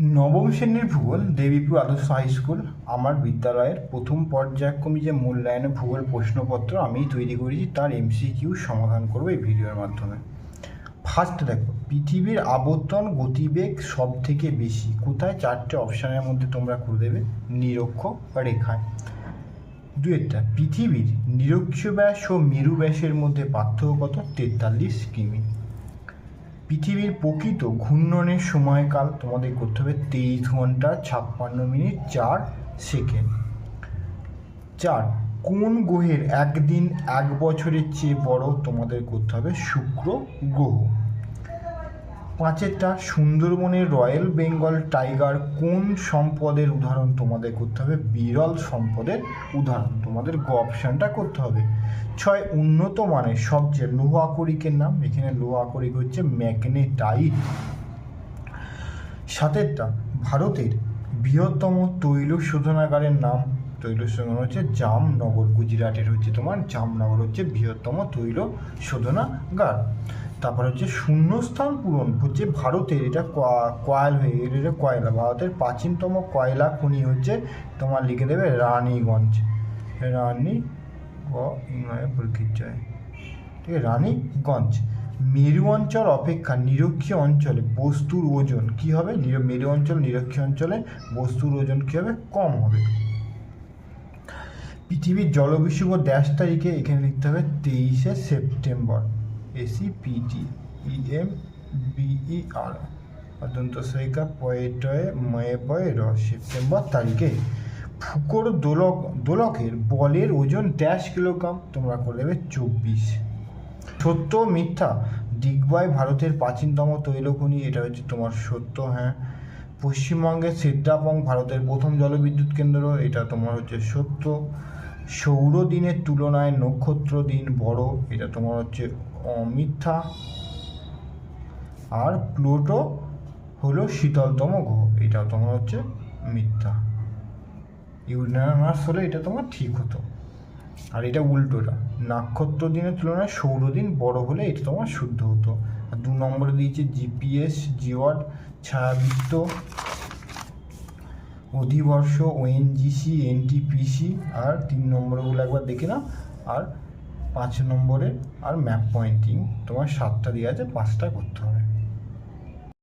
নবম শ্রেণির ভূগোল, দেবীপুর আদর্শ হাই স্কুল। আমার বিদ্যালয়ের প্রথম পর্যায়ক্রমী যে মূল্যায়নে ভূগোল প্রশ্নপত্র আমি তৈরি করেছি, তার এমসিকিউ সমাধান করব এই ভিডিওর মাধ্যমে। ফার্স্ট দেখো, পৃথিবীর আবর্তন গতিবেগ সব থেকে বেশি। কোথায় চারটে অপশানের মধ্যে তোমরা করে দেবে? নিরক্ষ বা রেখায়। দুয়েরটা পৃথিবীর নিরক্ষ ব্যাস ও মেরু ব্যাসের মধ্যে পার্থক্য কত? তেতাল্লিশ কিমি। পৃথিবীর প্রকৃত ঘূর্ণনের সময়কাল তোমাদের করতে হবে তেইশ ঘণ্টা ছাপ্পান্ন মিনিট চার সেকেন্ড। চার, কোন গ্রহের একদিন এক বছরের চেয়ে বড় তোমাদের করতে হবে শুক্র গ্রহ? পাঁচেরটা সুন্দরবনের রয়্যাল বেঙ্গল টাইগার কোন সম্পদের উদাহরণ তোমাদের করতে হবে? বিরল সম্পদের উদাহরণ। তোমাদের গ অপশানটা করতে হবে। ছয়, উন্নত মানের সবচেয়ে লোহ আকরিকের নাম। এখানে লোহ আকরিক হচ্ছে ম্যাগনেটাইট। সাতেরটা, ভারতের বৃহত্তম তৈল শোধনাগারের নাম। তৈল শোধনাগার হচ্ছে জামনগর। গুজরাটের হচ্ছে তোমার জামনগর হচ্ছে বৃহত্তম তৈল শোধনাগার। তারপর হচ্ছে শূন্যস্থান পূরণ, হচ্ছে ভারতের এটা কয়া- কয়াল হয়ে এটা কয়লা, ভারতের প্রাচীনতম কয়লা খনি হচ্ছে তোমার লিখে দেবে রানীগঞ্জ। রানী পরিচয় ঠিক আছে, রানীগঞ্জ। মেরু অঞ্চল অপেক্ষা নিরক্ষীয় অঞ্চলে বস্তুর ওজন কি হবে? মেরু অঞ্চল নিরক্ষীয় অঞ্চলে বস্তুর ওজন কি হবে? কম হবে। পৃথিবীর জলবিষুব ড্যাশ তারিখে এখানে লিখতে হবে তেইশে সেপ্টেম্বর। পিটি ইএম অত্যন্ত সৈকা পয়েটয়ে ময়ে পয়ে র সেপ্টেম্বর তারিখে ফুকোর দোলক, দোলকের বলের ওজন ড্যাশ কিলোগ্রাম, তোমরা করে দেবে চব্বিশ। সত্য মিথ্যা দিগ্বাই ভারতের প্রাচীনতম তৈলখনি, এটা হচ্ছে তোমার সত্য হ্যাঁ। পশ্চিমবঙ্গের সিদ্ধাপং ভারতের প্রথম জলবিদ্যুৎ কেন্দ্র, এটা তোমার হচ্ছে সত্য। সৌর দিনের তুলনায় নক্ষত্র দিন বড় এটা তোমার হচ্ছে আহ, মিথ্যা আর প্লুটো হলো শীতলতম গ্রহ এটা তোমার হচ্ছে মিথ্যা। ইউরেনাস হলে এটা তোমার ঠিক হতো। আর এটা উল্টোটা নক্ষত্র দিনের তুলনায় সৌরদিন বড় হলে এটা তোমার শুদ্ধ হতো। আর দু নম্বরে দিয়েছে জিপিএস জিওয়াট ছায়াবৃত্ত অধিবর্ষ ওএনজিসি এনটিপিসি আর তিন নম্বরগুলো একবার দেখে নাও। আর পাঁচ নম্বরে আর ম্যাপ পয়েন্টিং তোমার সাতটা দেওয়া আছে, পাঁচটা করতে হবে।